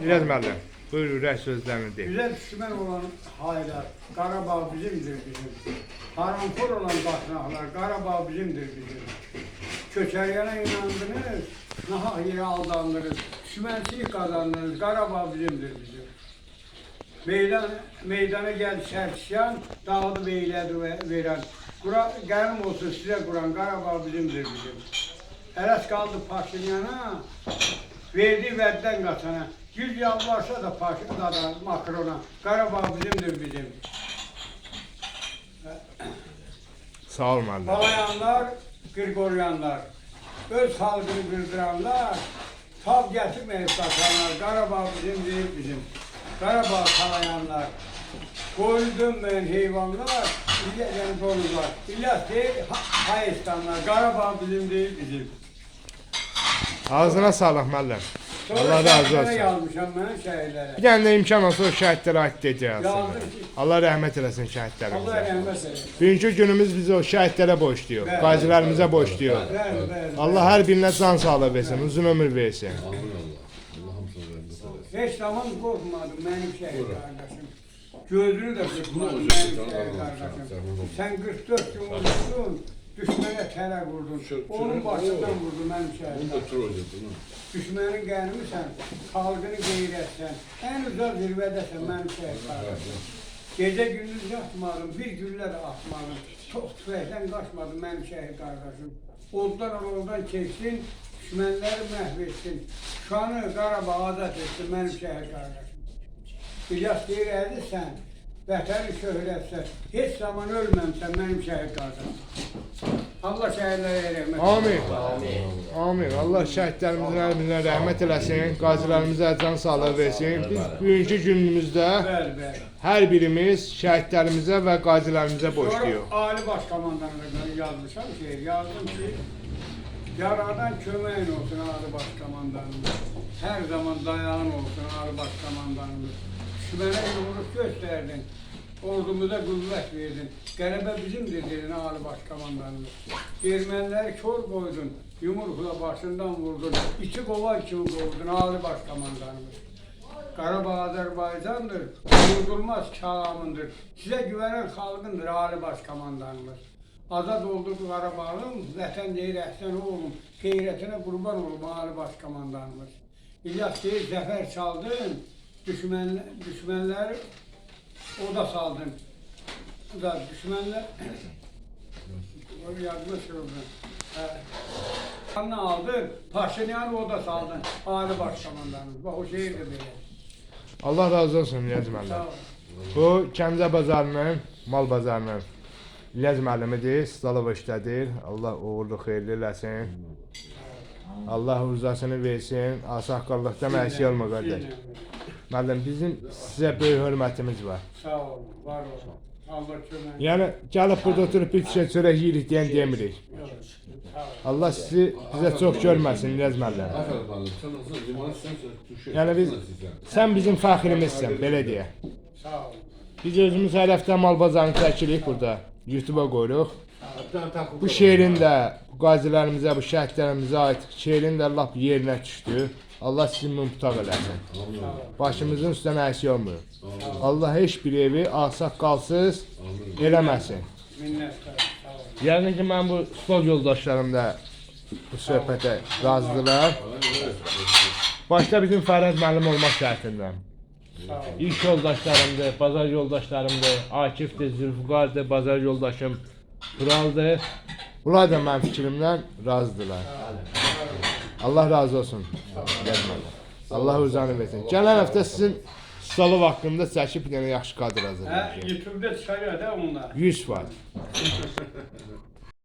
İlyas müəllim, buyur ürək sözlərini de. Güzel düşmən olan Haydar, Qarabağ bizimdir bizim. Haramkor olan daşnaqlar, Qarabağ bizimdir bizim. Köçəryana inandınız, nahaq yerə aldandınız, düşmənçilik qazandınız, Qarabağ bizimdir bizim. Meydan, meydana gel sərkişyan, dağıdı beylədi və verən. Qura, qənim olsun sizə Quran, Qarabağ bizimdir bizim. Ələs qaldı Paşinyana, verdi vəddən qaçana. Yüz yalvarsa da Paşinyana da Makrona, Qarabağ bizimdir bizim. Sağ ol müəllim. Balayanlar, Qırqoryanlar, öz xalqını qırdıranlar, tab gətirməyib qaçanlar, Qarabağ bizim deyil bizim. Qarabağ talayanlar, boyu dönməyən heyvanlar, yəni donuzlar. İlyas deyil, Ha- Hayıstanlar, Qarabağ bizim deyil bizim. Ağzına sağlıq müəllim. Sonra Allah razı olsun. yazmışam mən. Bir dənə də imkan olsa o şəhidlərə aid deyəcək Yazdım ki, Allah rəhmət eləsin Allah şəhidlərimizə. rəhmət eylesin. Bugünkü günümüz bizi o şəhidlərə borcluyuq, qazilərimizə borcluyuq. Bəli, bəli. Allah hər birinə can sağlığı versin, uzun ömür versin. Amin Allah. Allah hamısına rahmet eylesin. Heç zaman qorxmadım mənim şəhid qardaşım. Gözünü də qırpmadım Bunu mənim şəhid qardaşım. Sən 44 gün vurdun, düşmənə tələ vurdun. Şu- Onun şu- başından vurdu mənim şəhid Bunu qardaşım. tur olacak bunu. Düşmənin qənimisən, xalqını qeyrətsən, ən uzaq zirvədəsən mənim şəhid qardaşım. Gecə gündüz yatmadım, bir güllə də atmadım. Çox tüfəkdən qaçmadım mənim şəhid qardaşım. Oddan oradan keçsin, düşmənləri məhv etsin. Şanı Qarabağ azad etsin mənim şəhid qardaşım. İlyas deyir, əzizsən, vətəni şöhrətsən, heç zaman ölməmsən mənim şəhid qardaşım. Allah şəhidlərə rəhmət etsin. Amin. Amin. Allah birinə rəhmət eləsin, qazilərimizə can sağlığı versin. Biz bugünkü günümüzdə Bəli, bəli. hər birimiz şəhidlərimizə və qazilərimizə borcluyuq. Sonra Ali Baş Komandanlığına yazmışam ki, yazdım ki, yaradan köməyin olsun Ali Baş Komandanımız. Hər zaman dayağın olsun Ali Baş Komandanımız. Düşmənə yumruq göstərdin, ordumuza qüvvət verdin. Qələbə bizimdir dedin Ali Baş Komandanımız. Erməniləri kör qoydun, yumruqla başından vurdun, içi qovar kimi qovdun Ali Baş Komandanımız. Qarabağ Azərbaycandır, unudulmaz kəlamındır. Sizə güvənən xalqındır Ali Baş Komandanımız. Azad olduq Qarabağım, vətən deyir əhsən oğlum, qeyrətinə qurban olum Ali Baş Komandanımız. İlyas deyir, zəfər çaldın, düşmən, düşmənləri oda saldın. O da düşmənlər... Onu yazmış orada. Hə. Kanını aldın, Paşinyanı oda saldın, Ali Baş Komandanımız. Bax o şehir de belə. Allah razı olsun İlyas Sağ müəllim. ol. Bu Kəncə bazarının, mal bazarının İlyas müəllimidir, Stalov işlədir. Allah uğurlu xeyirli eləsin. Allah uzasını versin. Asaqqallıqdan əksik olma qardaş. Müəllim, bizim sizə böyük hörmətimiz var. Sağ ol, var ol. Allah kömək. Yəni gəlib burada oturub bir tikə çörək yeyirik deyən demirik. Allah sizi bizə çox görməsin İlyas müəllim. Yani biz- Sən bizim fəxrimizsən, belə deyə. Sağ ol. Biz özümüz hər həftə mal bazarını çəkirik burada. YouTube-a qoyuruq. Bu şeirin də bu qazilərimizə, bu şəhidlərimizə aid şeirin də lap yerinə düşdü. Allah sizi mümtaq eləsin. Başımızın üstünə əksik olmuyor. Allah heç bir evi ağsaqqalsız eləməsin. Yəqin ki, mən bu stol yoldaşlarım da bu söhbətə razıdılar. Başda bizim Fərəz müəllim olmaq şərtindən. İlk yoldaşlarımdır, bazar yoldaşlarımdır, Akifdir, Zülfüqardır, bazar yoldaşım Turaldır. Bunlar da mənim fikrimdən razıdırlar. Allah razı olsun. Allah uzanı versin. Gələn həftə sizin Stalov haqqında çəkib bir dənə yaxşı kadr Hə, hazırlayacağam. YouTube-da çıxarıyor da onlar. 100 var.